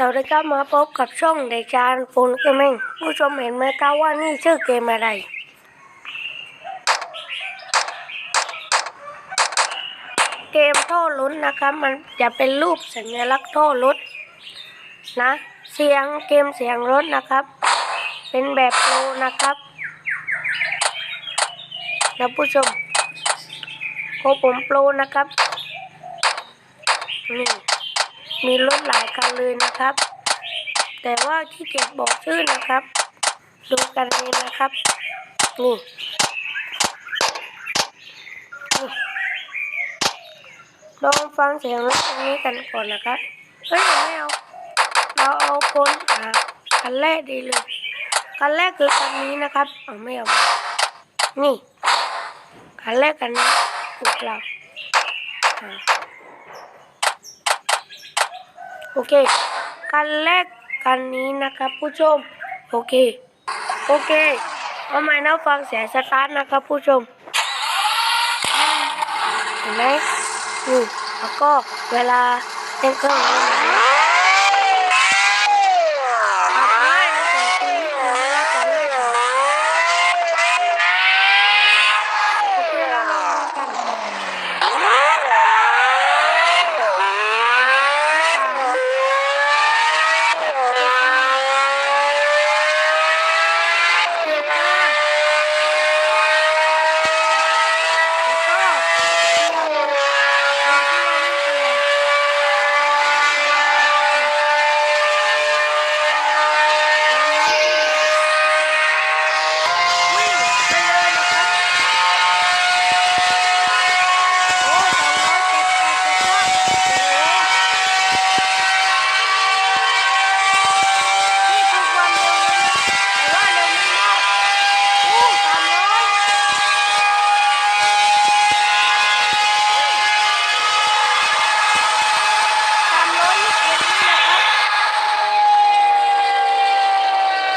สวัสดีครับมาพบกับช่องเด็กชานฝนเกมเองผู้ชมเห็นไหมครับว่านี่ชื่อเกมอะไร เกมโท่ลุ้นนะครับ มันจะเป็นรูปสัญลักษณ์โท่รถนะ เสียงเกมเสียงรถนะครับ เป็นแบบโปรนะครับนะผู้ชมโคผมโปรนะครับนี่ มีรถหลายคันเลยนะครับ แต่ว่าที่เก็บบอกชื่อนะครับ ดูกันเลยนะครับนี่ลองฟังเสียงรถคันนี้กันก่อนนะครับเฮ้ยไม่เอาเราเอาคนอ่าคันแรกดีเลยคันแรกคือคันนี้นะครับเอาไม่เอานี่คันแรกคันนี้ถูกเราอ่า โอเคกันแรกกันนี้นะครับผู้ชม โอเค โอเค เอาใหม่นะฟังเสียงสตาร์ทนะครับผู้ชม เห็นไหมอือแล้วก็เวลาเล่นเครื่องนี้นะขับง่ายนะแต่ทีนี้เดี๋ยวเวลาจะเล่นอะโอเคเราลองดูกัน นี่คือความเร็วเลยนะแต่ว่าเร็วไม่มากโอ้สามร้อยสามร้อยยี่สิบเอ็ดนี่นะครับ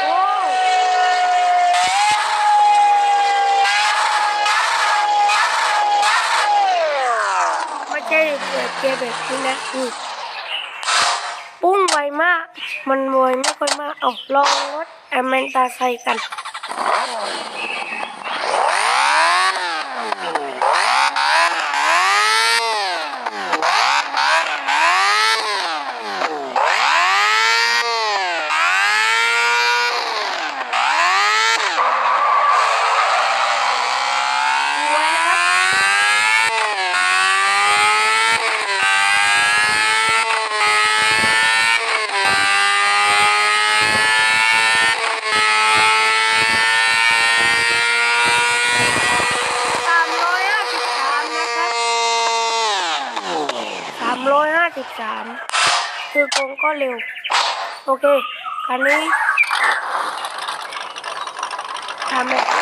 โอ้ไม่ใช่ เกแบบนี้นะนี่ปุ้งไวมาก มันไวไม่ค่อยมากเอาลองรถแอมเมนตาไซกัน ไวนะครับ สามร้อยห้าสิบสามนะครับสามร้อยห้าสิบสาม คือกงก็เร็ว โอเคคันนี้ทำแบบ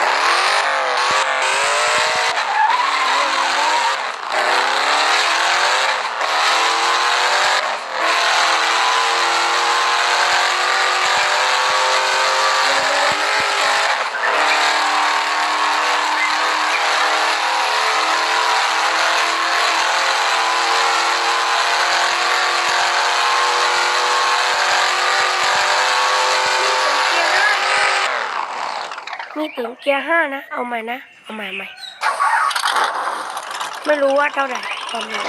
นี่ถึงเกียร์ห้านะ เอาใหม่นะ เอาใหม่ใหม่ ไม่รู้ว่าเท่าไหร่ตอนนี้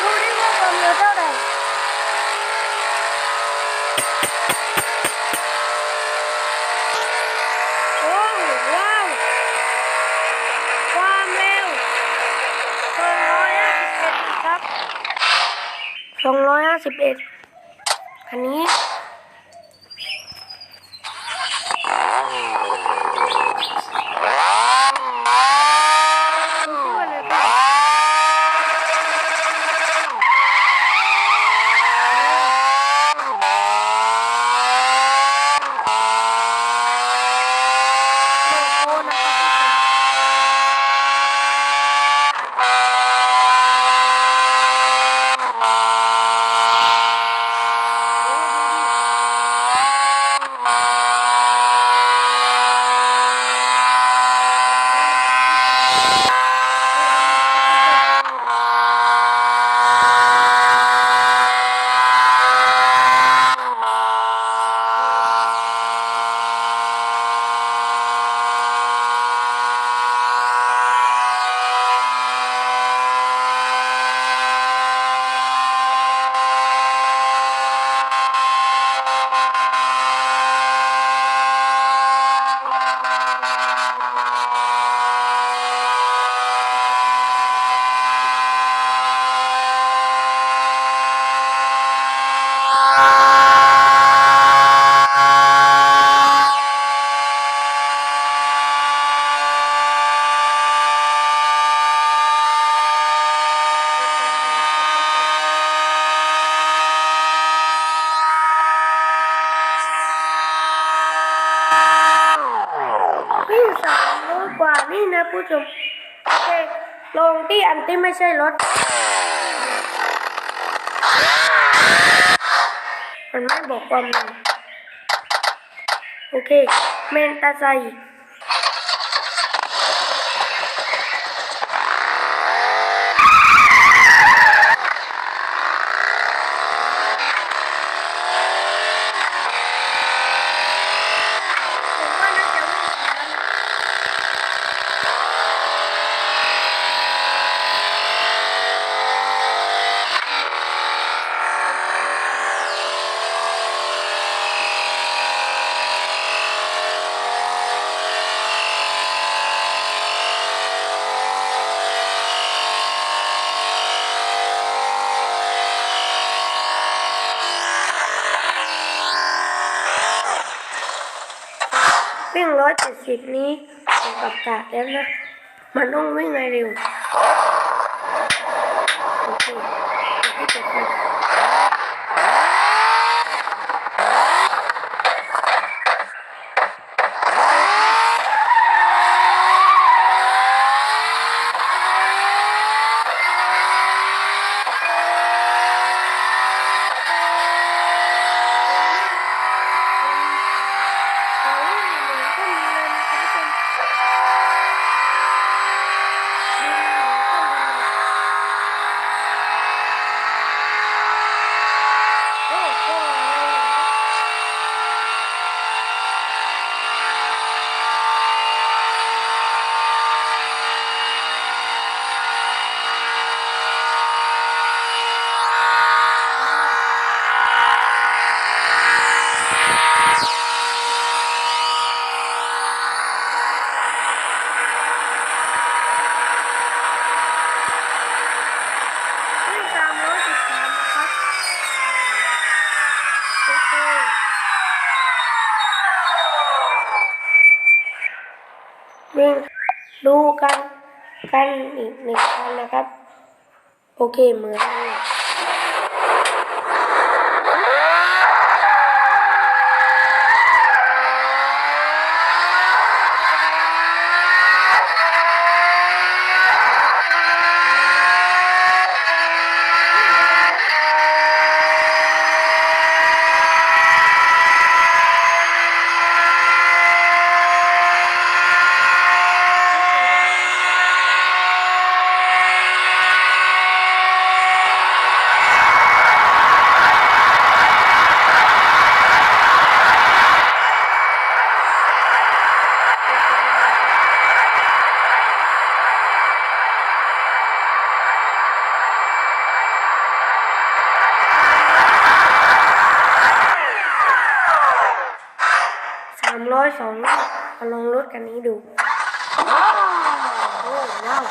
ดูดิว่าความเร็วเท่าไหร่โอ้ว้าว ความเร็วสองร้อยห้าสิบเอ็ดครับส องร้อยห้าสิบเอ็ดอันนี้ ชื่ออะไรครับโหลด นี่นะ ผู้ชมโอเคลงที่อันที่ไม่ใช่รถ มันไม่บอกความโอเค เมนตาไซผมว่าน่าจะวิ่งช้านะวิ่ง ร้อยเจ็ดสิบนี้ผมกับกาดแล้วนะ มันต้องวิ่งไงเร็วโอเคที่เจ็ดสิบโอ้โห ตามร้อยสิบสามนะครับโอเควิ่งดูกันกันอีกหนึ่งคันนะครับ โอเคเหมือน เลยสามร้อยสองมาลองรถกันนี้ดูโอ้ว้าว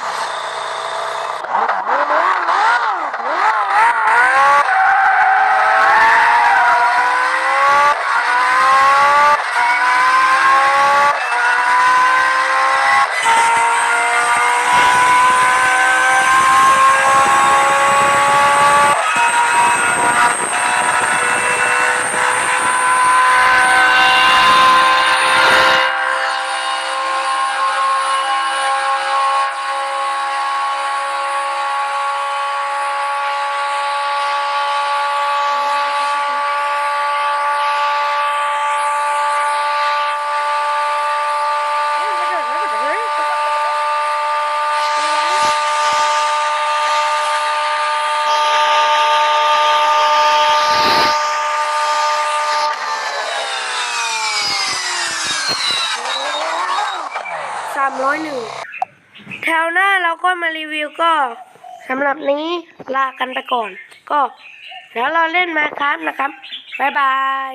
สาม ร้อยหนึ่งแถวหน้าเราก็มารีวิวก็สำหรับนี้ลากันไปก่อน ก็ แล้วเราเล่นมาครับนะครับ บ๊ายบาย